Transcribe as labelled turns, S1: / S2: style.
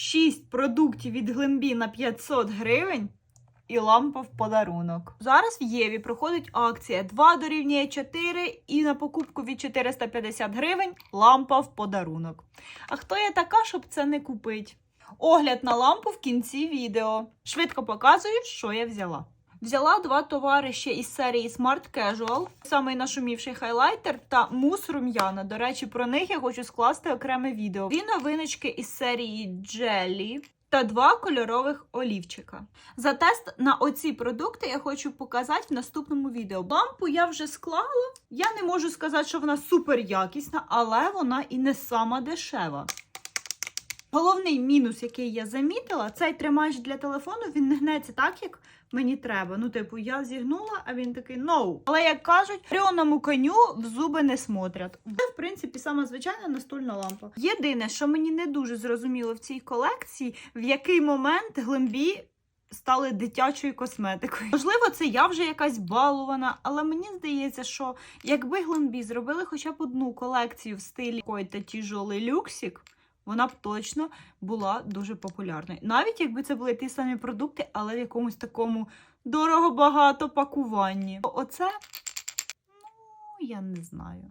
S1: 6 продуктів від Глембі на 500 гривень. І лампа в подарунок. Зараз в Єві проходить акція 2 дорівнює 4 і на покупку від 450 гривень лампа в подарунок. А хто я така, щоб це не купити? Огляд на лампу в кінці відео. Швидко показую, що я взяла. Взяла два товари ще із серії Smart Casual, самий нашумівший хайлайтер та мус рум'яна. До речі, про них я хочу скласти окреме відео. Дві новиночки із серії Jelly та два кольорових олівчика. За тест на оці продукти я хочу показати в наступному відео. Лампу я вже склала. Я не можу сказати, що вона супер якісна, але вона і не сама дешева. Головний мінус, який я замітила, цей тримач для телефону він не гнеться так, як мені треба. Ну, типу, я зігнула, а він такий no. Але як кажуть, рьоному коню в зуби не смотрять. Це, в принципі, сама звичайна настольна лампа. Єдине, що мені не дуже зрозуміло в цій колекції, в який момент глембі. Стали дитячою косметикою. Можливо, це я вже якась балована, але мені здається, що якби Глембі зробили хоча б одну колекцію в стилі та тяжолий люксик, вона б точно була дуже популярною. Навіть якби це були ті самі продукти, але в якомусь такому дорого-багато пакуванні. Оце, ну, я не знаю.